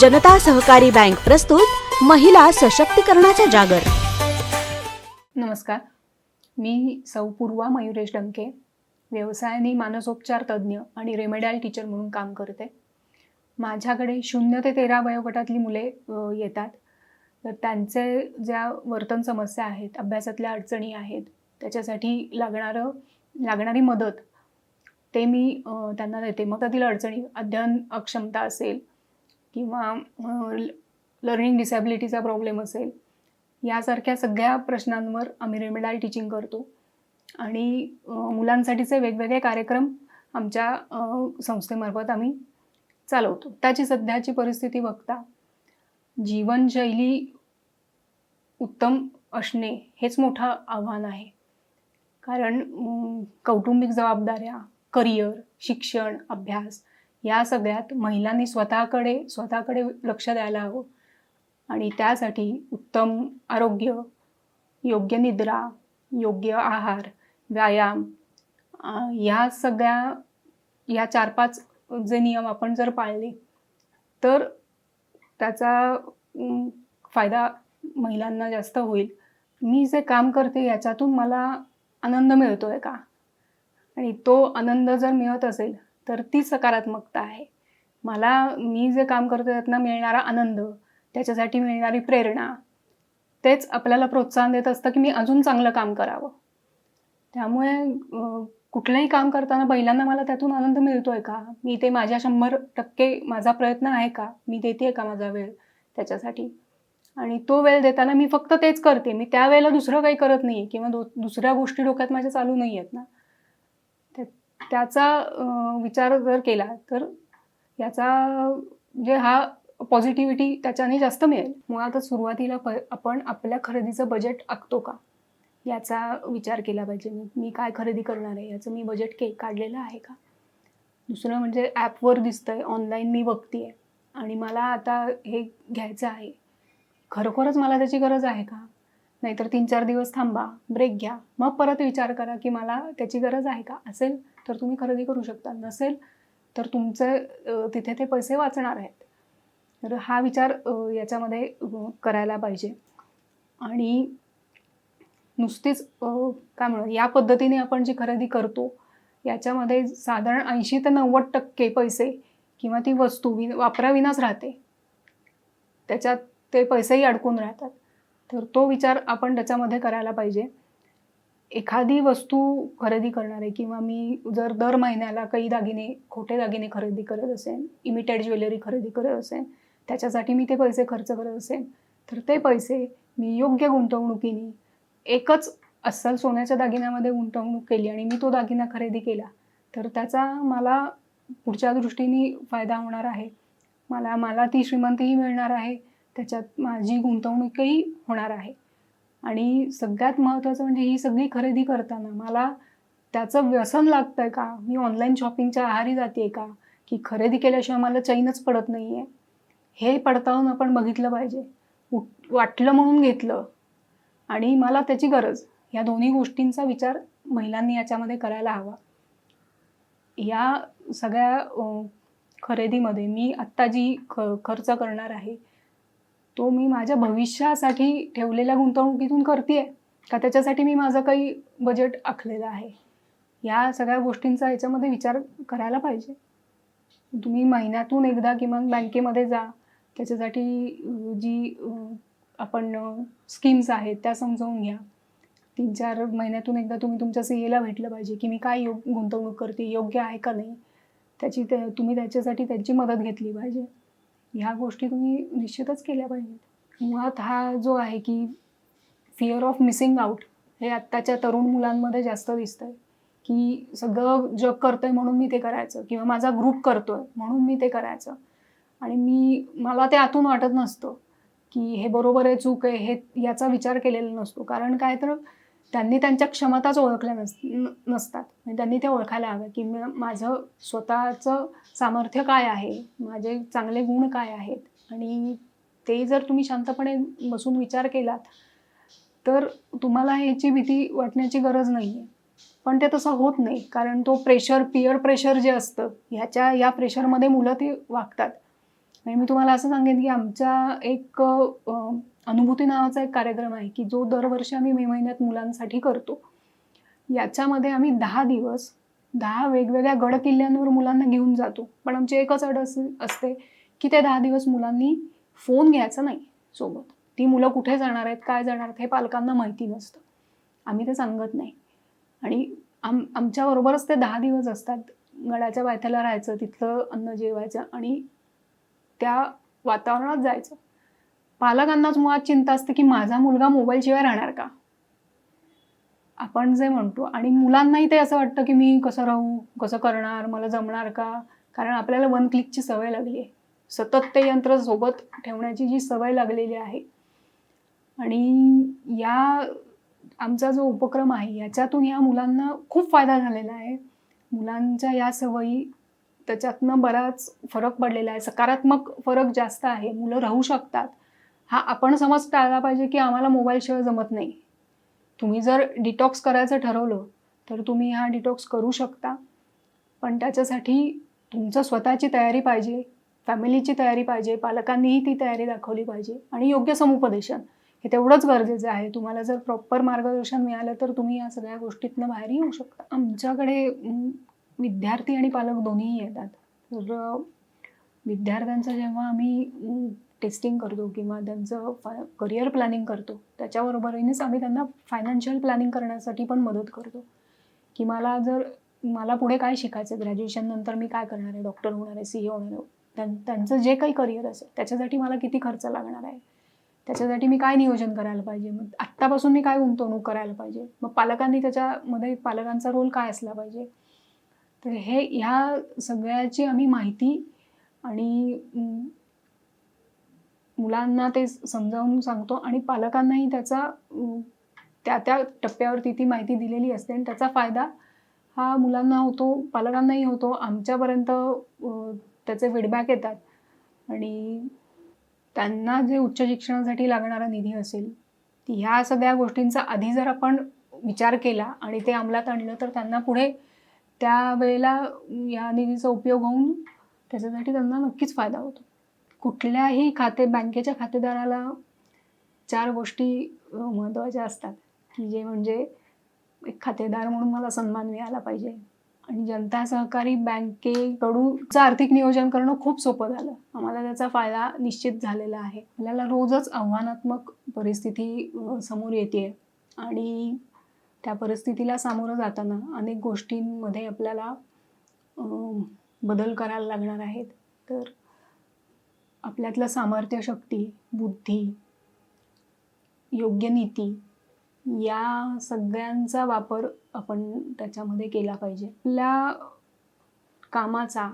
जनता सहकारी बँक प्रस्तुत महिला सशक्तीकरणाचा जागर. नमस्कार. मी सौ पूर्वा मयुरेश डंके व्यवसायाने मानसोपचार तज्ज्ञ आणि रेमेडायल टीचर म्हणून काम करते. माझ्याकडे शून्य ते तेरा वयोगटातली मुले येतात. तर त्यांचे ज्या वर्तन समस्या आहेत अभ्यासातल्या अडचणी आहेत त्याच्यासाठी लागणारं लागणारी मदत ते मी त्यांना देते. मग त्यातील अडचणी अध्ययन अक्षमता असेल किंवा लर्निंग डिसॅबिलिटीचा प्रॉब्लेम असेल यासारख्या सगळ्या प्रश्नांवर आम्ही रेमेडाल टीचिंग करतो. आणि मुलांसाठीचे वेगवेगळे कार्यक्रम आमच्या संस्थेमार्फत आम्ही चालवतो. त्याची सध्याची परिस्थिती बघता जीवनशैली उत्तम असणे हेच मोठं आव्हान आहे. कारण कौटुंबिक जबाबदाऱ्या करिअर शिक्षण अभ्यास या सगळ्यात महिलांनी स्वतःकडे स्वतःकडे लक्ष द्यायला हवं. आणि त्यासाठी उत्तम आरोग्य योग्य निद्रा योग्य आहार व्यायाम ह्या सगळ्या या चार पाच जे नियम आपण जर पाळले तर त्याचा फायदा महिलांना जास्त होईल. मी जे काम करते याच्यातून मला आनंद मिळतो आहे का? आणि तो आनंद जर मिळत असेल तर ती सकारात्मकता आहे. मला मी जे काम करते त्यातनं मिळणारा आनंद त्याच्यासाठी मिळणारी प्रेरणा तेच आपल्याला प्रोत्साहन देत असतं की मी अजून चांगलं काम करावं. त्यामुळे कुठलंही काम करताना पहिल्यांदा मला त्यातून आनंद मिळतोय का? मी ते माझ्या शंभर टक्के माझा प्रयत्न आहे का? मी देते का माझा वेळ त्याच्यासाठी? आणि तो वेळ देताना मी फक्त तेच करते. मी त्यावेळेला दुसरं काही करत नाही किंवा दो दुसऱ्या गोष्टी डोक्यात माझ्या चालू नाही आहेत ना. त्याचा विचार जर केला तर याचा म्हणजे हा पॉझिटिव्हिटी त्याच्याने जास्त मिळेल. मुळातच सुरुवातीला प आपण आपल्या खरेदीचं बजेट आखतो का? याचा विचार केला पाहिजे. मी मी काय खरेदी करणार आहे? याचं मी बजेट के काढलेलं आहे का? दुसरं म्हणजे ॲपवर दिसतंय ऑनलाईन मी बघतीये. आणि मला आता हे घ्यायचं आहे. खरोखरच मला त्याची गरज आहे का? नाहीतर तीन चार दिवस थांबा ब्रेक घ्या. मग परत विचार करा की मला त्याची गरज आहे का? असेल? तर तुम्ही खरेदी करू शकता. नसेल तर तुमचे तिथे ते पैसे वाचणार आहेत. तर हा विचार याच्यामध्ये करायला पाहिजे. आणि नुसतीच काय म्हणू या पद्धतीने आपण जी खरेदी करतो याच्यामध्ये साधारण ऐंशी ते नव्वद टक्के पैसे किंवा ती वस्तू वि वापराविनाच राहते. त्याच्यात ते पैसेही अडकून राहतात. तर तो विचार आपण त्याच्यामध्ये करायला पाहिजे. एखादी वस्तू खरेदी करणार आहे किंवा मी जर दर महिन्याला काही दागिने खोटे दागिने खरेदी करत असेन इमिटेड ज्वेलरी खरेदी करत असेन त्याच्यासाठी मी ते पैसे खर्च करत असेन तर ते पैसे मी योग्य गुंतवणुकीने एकच अस्सल सोन्याच्या दागिन्यामध्ये गुंतवणूक केली आणि मी तो दागिना खरेदी केला तर त्याचा मला पुढच्या दृष्टीने फायदा होणार आहे. मला मला ती श्रीमंतीही मिळणार आहे त्याच्यात माझी गुंतवणूकही होणार आहे. आणि सगळ्यात महत्त्वाचं म्हणजे ही सगळी खरेदी करताना मला त्याचं व्यसन लागतंय का? मी ऑनलाईन शॉपिंगच्या आहारी जाते का? की खरेदी केल्याशिवाय मला चैनच पडत नाही आहे हे पडताळून आपण बघितलं पाहिजे. उठ वाटलं म्हणून घेतलं. आणि मला त्याची गरज. या दोन्ही गोष्टींचा विचार महिलांनी याच्यामध्ये करायला हवा. या सगळ्या खरेदीमध्ये मी आत्ता जी ख खर्च करणार आहे. तो मी माझ्या भविष्यासाठी ठेवलेल्या गुंतवणुकीतून करते का त्याच्यासाठी मी माझं काही बजेट आखलेलं आहे? या सगळ्या गोष्टींचा याच्यामध्ये विचार करायला पाहिजे. तुम्ही महिन्यातून एकदा किमान बँकेमध्ये जा. त्याच्यासाठी जी आपण स्कीम्स आहेत त्या समजावून घ्या. तीन चार महिन्यातून एकदा तुम्ही तुमच्या सी एला भेटलं पाहिजे की मी काय योग गुंतवणूक करते? योग्य आहे का नाही? त्याची त्या तुम्ही त्याच्यासाठी त्यांची मदत घेतली पाहिजे. ह्या गोष्टी तुम्ही निश्चितच केल्या पाहिजेत. मुळात हा जो आहे की फिअर ऑफ मिसिंग आउट हे आत्ताच्या तरुण मुलांमध्ये जास्त दिसतंय. की सगळं जग करतोय म्हणून मी ते करायचं किंवा माझा ग्रुप करतोय म्हणून मी ते करायचं. आणि मी मला ते आतून वाटत नसतं की हे बरोबर आहे चूक आहे हे याचा विचार केलेला नसतो. कारण काय तर त्यांनी त्यांच्या क्षमताच ओळखल्या नस नसतात. म्हणजे त्यांनी त्या ओळखायला हव्या की माझं स्वतःचं सामर्थ्य काय आहे? माझे चांगले गुण काय आहेत? आणि ते जर तुम्ही शांतपणे बसून विचार केलात तर तुम्हाला ह्याची भीती वाटण्याची गरज नाही आहे पण ते तसं होत नाही कारण तो प्रेशर पिअर प्रेशर जे असतं ह्याच्या या प्रेशरमध्ये मुलं ती वागतात. म्हणजे मी तुम्हाला असं सांगेन की आमच्या एक अनुभूती नावाचा एक कार्यक्रम आहे की जो दरवर्षी आम्ही मे महिन्यात मुलांसाठी करतो. याच्यामध्ये आम्ही दहा दिवस दहा वेगवेगळ्या गड किल्ल्यांवर मुलांना घेऊन जातो. पण आमची एकच अड अस असते की ते दहा दिवस मुलांनी फोन घ्यायचा नाही सोबत. ती मुलं कुठे जाणार आहेत काय जाणार आहेत हे पालकांना माहिती नसतं. आम्ही ते सांगत नाही. आणि आम आमच्याबरोबरच ते दहा दिवस असतात. गडाच्या पायथ्याला राहायचं तिथलं अन्न जेवायचं आणि त्या वातावरणात जायचं. पालकांनाच मुळात चिंता असते की माझा मुलगा मोबाईलशिवाय राहणार का? आपण जे म्हणतो आणि मुलांनाही ते असं वाटतं की मी कसं राहू कसं करणार मला जमणार का? कारण आपल्याला वन क्लिकची सवय लागली आहे. सतत ते यंत्र सोबत ठेवण्याची जी सवय लागलेली आहे. आणि या आमचा जो उपक्रम आहे याच्यातून या मुलांना खूप फायदा झालेला आहे. मुलांच्या या सवयी त्याच्यातनं बराच फरक पडलेला आहे. सकारात्मक फरक जास्त आहे. मुलं राहू शकतात. हा आपण समज टाळला पाहिजे की आम्हाला मोबाईलशिवाय जमत नाही. तुम्ही जर डिटॉक्स करायचं ठरवलं तर तुम्ही हा डिटॉक्स करू शकता. पण त्याच्यासाठी तुमचं स्वतःची तयारी पाहिजे फॅमिलीची तयारी पाहिजे पालकांनीही ती तयारी दाखवली पाहिजे आणि योग्य समुपदेशन. हे तेवढंच गरजेचं आहे. तुम्हाला जर प्रॉपर मार्गदर्शन मिळालं तर तुम्ही या सगळ्या गोष्टीतनं बाहेर येऊ शकता. आमच्याकडे विद्यार्थी आणि पालक दोन्हीही येतात. तर विद्यार्थ्यांचं जेव्हा आम्ही टेस्टिंग करतो किंवा त्यांचं करिअर प्लॅनिंग करतो. त्याच्याबरोबरीनेच आम्ही त्यांना फायनान्शियल प्लॅनिंग करण्यासाठी पण मदत करतो. की मला जर मला पुढे काय शिकायचं ग्रॅज्युएशन नंतर मी काय करणार आहे डॉक्टर होणार आहे सी ए होणार आहे त्यां- त्यांचं जे काही करिअर असेल त्याच्यासाठी मला किती खर्च लागणार आहे? त्याच्यासाठी मी काय नियोजन करायला पाहिजे? मग आत्तापासून मी काय गुंतवणूक करायला पाहिजे? मग पालकांनी त्याच्यामध्ये पालकांचा रोल काय असला पाहिजे? तर हे ह्या सगळ्याची आम्ही माहिती आणि मुलांना ते समजावून सांगतो आणि पालकांनाही त्याचा त्या त्या टप्प्यावरती ती माहिती दिलेली असते आणि त्याचा फायदा हा मुलांना होतो पालकांनाही होतो. आमच्यापर्यंत त्याचे फीडबॅक येतात आणि त्यांना जे उच्च शिक्षणासाठी लागणारा निधी असेल ती ह्या सगळ्या गोष्टींचा आधी जर आपण विचार केला आणि ते अंमलात आणलं तर त्यांना पुढे त्या वेळेला या निधीचा उपयोग होऊन त्याच्यासाठी त्यांना नक्कीच फायदा होतो. कुठल्याही खाते बँकेच्या खातेदाराला चार गोष्टी महत्त्वाच्या असतात. की जे म्हणजे एक खातेदार म्हणून मला सन्मान मिळाला पाहिजे. आणि जनता सहकारी बँकेकडूनचं आर्थिक नियोजन करणं खूप सोपं झालं. आम्हाला त्याचा फायदा निश्चित झालेला आहे. आपल्याला रोजच आव्हानात्मक परिस्थिती समोर येते आणि त्या परिस्थितीला सामोरं जाताना अनेक गोष्टींमध्ये आपल्याला बदल करायला लागणार आहेत. तर आपल्यातलं सामर्थ्य शक्ती बुद्धी योग्य नीती या सगळ्यांचा वापर आपण त्याच्यामध्ये केला पाहिजे. आपल्या कामाचा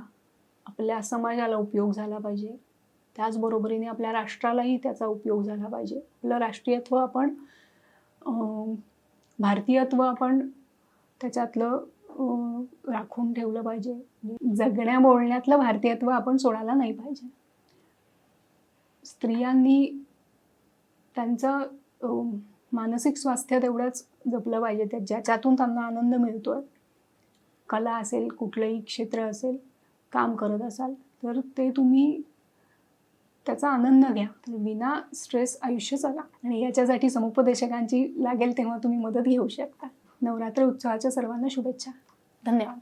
आपल्या समाजाला उपयोग झाला पाहिजे. त्याचबरोबरीने आपल्या राष्ट्रालाही त्याचा उपयोग झाला पाहिजे. आपलं राष्ट्रीयत्व आपण भारतीयत्व आपण त्याच्यातलं अं, राखून ठेवलं पाहिजे. जगण्या बोलण्यातलं भारतीयत्व आपण सोडायला नाही पाहिजे. स्त्रियांनी त्यांचं मानसिक स्वास्थ्य तेवढंच जपलं पाहिजे. त्या ज्याच्यातून त्यांना आनंद मिळतो आहे कला असेल कुठलंही क्षेत्र असेल काम करत असाल तर ते तुम्ही त्याचा आनंद घ्या. तर विना स्ट्रेस आयुष्य चला. आणि याच्यासाठी समुपदेशकांची लागेल तेव्हा तुम्ही मदत घेऊ शकता. नवरात्र उत्सवाच्या सर्वांना शुभेच्छा. धन्यवाद.